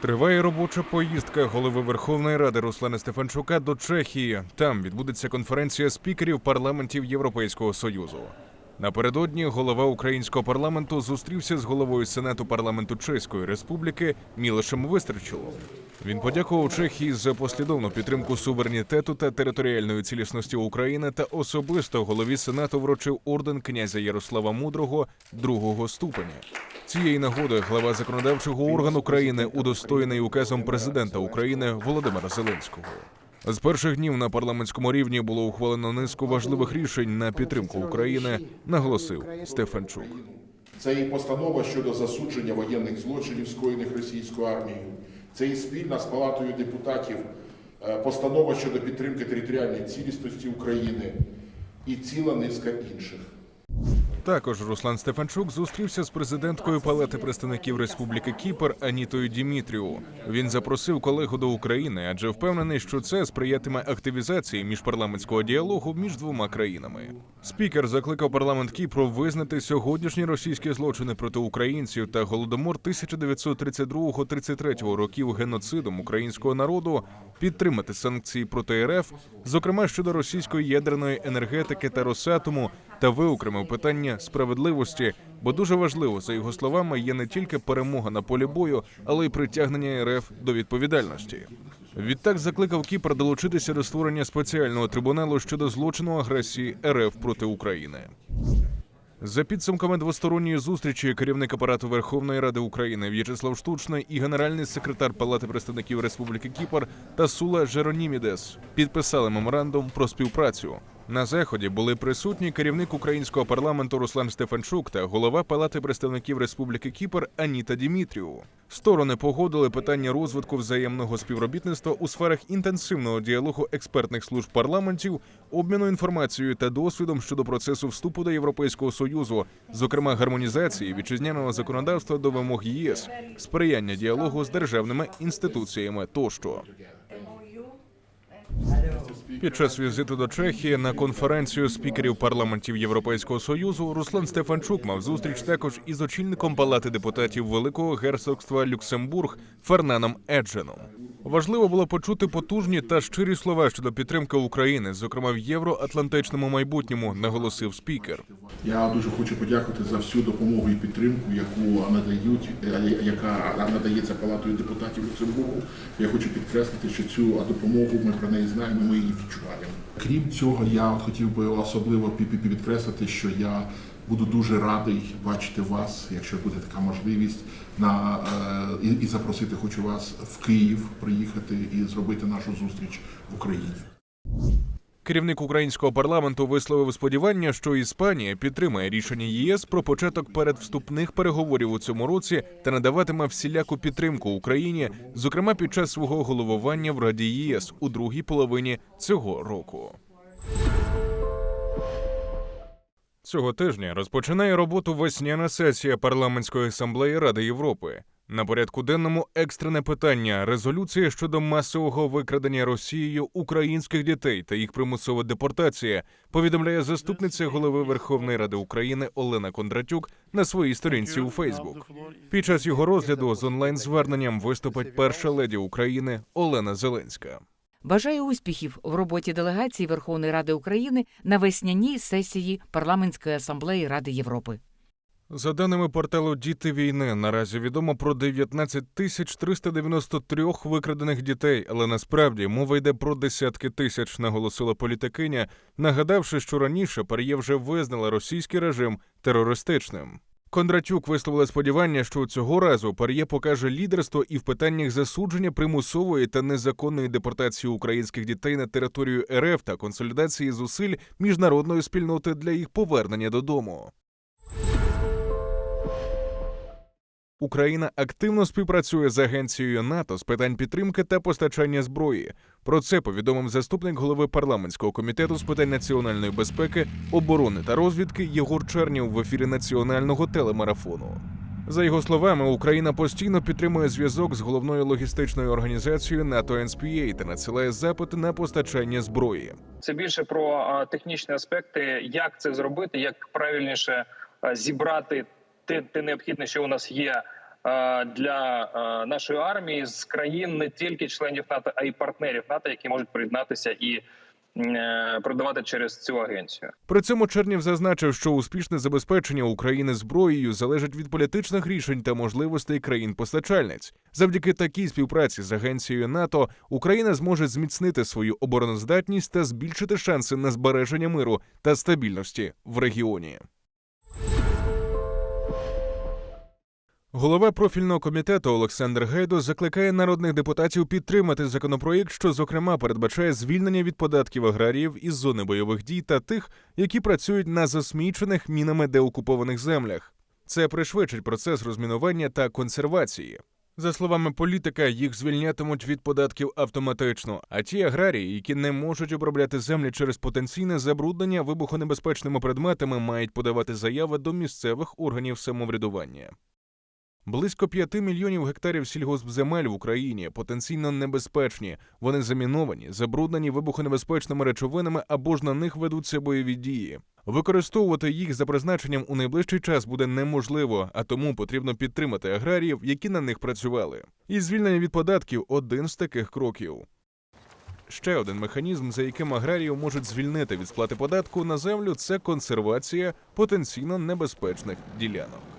Триває робоча поїздка голови Верховної Ради Руслана Стефанчука до Чехії. Там відбудеться конференція спікерів парламентів Європейського Союзу. Напередодні голова українського парламенту зустрівся з головою Сенату парламенту Чеської Республіки Мілошем Вистрчилом. Він подякував Чехії за послідовну підтримку суверенітету та територіальної цілісності України та особисто голові Сенату вручив орден князя Ярослава Мудрого другого ступеня. Цієї нагоди глава законодавчого органу країни удостоєний указом президента України Володимира Зеленського. З перших днів на парламентському рівні було ухвалено низку важливих рішень на підтримку України, наголосив Стефанчук. Це і постанова щодо засудження воєнних злочинів, скоєних російською армією. Це і спільна з Палатою депутатів е, постанова щодо підтримки територіальної цілісності України і ціла низка інших. Також Руслан Стефанчук зустрівся з президенткою Палати представників Республіки Кіпр Анітою Дімітріу. Він запросив колегу до України, адже впевнений, що це сприятиме активізації міжпарламентського діалогу між двома країнами. Спікер закликав парламент Кіпру визнати сьогоднішні російські злочини проти українців та голодомор 1932-33 років геноцидом українського народу, підтримати санкції проти РФ, зокрема щодо російської ядерної енергетики та Росатому, та виокремив питання справедливості, бо дуже важливо, за його словами, є не тільки перемога на полі бою, але й притягнення РФ до відповідальності. Відтак закликав Кіпр долучитися до створення спеціального трибуналу щодо злочину агресії РФ проти України. За підсумками двосторонньої зустрічі керівник апарату Верховної Ради України В'ячеслав Штучний і генеральний секретар Палати представників Республіки Кіпр та Сула Жеронімідес підписали меморандум про співпрацю. На заході були присутні керівник українського парламенту Руслан Стефанчук та голова Палати представників Республіки Кіпр Аніта Дімітріу. Сторони погодили питання розвитку взаємного співробітництва у сферах інтенсивного діалогу експертних служб парламентів, обміну інформацією та досвідом щодо процесу вступу до Європейського союзу, зокрема гармонізації вітчизняного законодавства до вимог ЄС, сприяння діалогу з державними інституціями тощо. Під час візиту до Чехії на конференцію спікерів парламентів Європейського союзу Руслан Стефанчук мав зустріч також із очільником палати депутатів Великого герцогства Люксембург Фернаном Едженом. Важливо було почути потужні та щирі слова щодо підтримки України, зокрема в євроатлантичному майбутньому, наголосив спікер. Я дуже хочу подякувати за всю допомогу і підтримку, яку надають, е, яка надається Палатою депутатів Люксембургу. Я хочу підкреслити, що цю допомогу ми про неї знаємо, ми її відчуваємо. Крім цього, я хотів би особливо пі- пі- підкреслити, що я буду дуже радий бачити вас, якщо буде така можливість, на е, і, і запросити хочу вас в Київ приїхати і зробити нашу зустріч в Україні. Керівник українського парламенту висловив сподівання, що Іспанія підтримає рішення ЄС про початок передвступних переговорів у цьому році та надаватиме всіляку підтримку Україні, зокрема під час свого головування в Раді ЄС у другій половині цього року. Цього тижня розпочинає роботу весняна сесія парламентської асамблеї Ради Європи. На порядку денному екстрене питання резолюція щодо масового викрадення Росією українських дітей та їх примусова депортація. Повідомляє заступниця голови Верховної Ради України Олена Кондратюк на своїй сторінці у Фейсбук. Під час його розгляду з онлайн зверненням виступить перша леді України Олена Зеленська. Бажаю успіхів в роботі делегації Верховної Ради України на весняній сесії парламентської асамблеї Ради Європи. За даними порталу Діти війни, наразі відомо про 19 тисяч 393 викрадених дітей, але насправді мова йде про десятки тисяч, наголосила політикиня, нагадавши, що раніше Пар'є вже визнала російський режим терористичним. Кондратюк висловила сподівання, що цього разу Пар'є покаже лідерство і в питаннях засудження примусової та незаконної депортації українських дітей на територію РФ та консолідації зусиль міжнародної спільноти для їх повернення додому. Україна активно співпрацює з агенцією НАТО з питань підтримки та постачання зброї. Про це повідомив заступник голови парламентського комітету з питань національної безпеки, оборони та розвідки Єгор Чернів в ефірі національного телемарафону. За його словами, Україна постійно підтримує зв'язок з головною логістичною організацією НАТО NSPA та надсилає запити на постачання зброї. Це більше про технічні аспекти, як це зробити, як правильніше зібрати те, те необхідне, що у нас є е, для е, нашої армії з країн не тільки членів НАТО, а й партнерів НАТО, які можуть приєднатися і е, продавати через цю агенцію. При цьому Чернів зазначив, що успішне забезпечення України зброєю залежить від політичних рішень та можливостей країн-постачальниць. Завдяки такій співпраці з агенцією НАТО Україна зможе зміцнити свою обороноздатність та збільшити шанси на збереження миру та стабільності в регіоні. Голова профільного комітету Олександр Гайдо закликає народних депутатів підтримати законопроєкт, що зокрема передбачає звільнення від податків аграріїв із зони бойових дій та тих, які працюють на засмічених мінами деокупованих землях. Це пришвидшить процес розмінування та консервації. За словами політика, їх звільнятимуть від податків автоматично. А ті аграрії, які не можуть обробляти землі через потенційне забруднення вибухонебезпечними предметами, мають подавати заяви до місцевих органів самоврядування. Близько 5 мільйонів гектарів сільгоспземель в Україні потенційно небезпечні. Вони заміновані, забруднені вибухонебезпечними речовинами або ж на них ведуться бойові дії. Використовувати їх за призначенням у найближчий час буде неможливо, а тому потрібно підтримати аграріїв, які на них працювали. І звільнення від податків один з таких кроків. Ще один механізм, за яким аграріїв можуть звільнити від сплати податку на землю, це консервація потенційно небезпечних ділянок.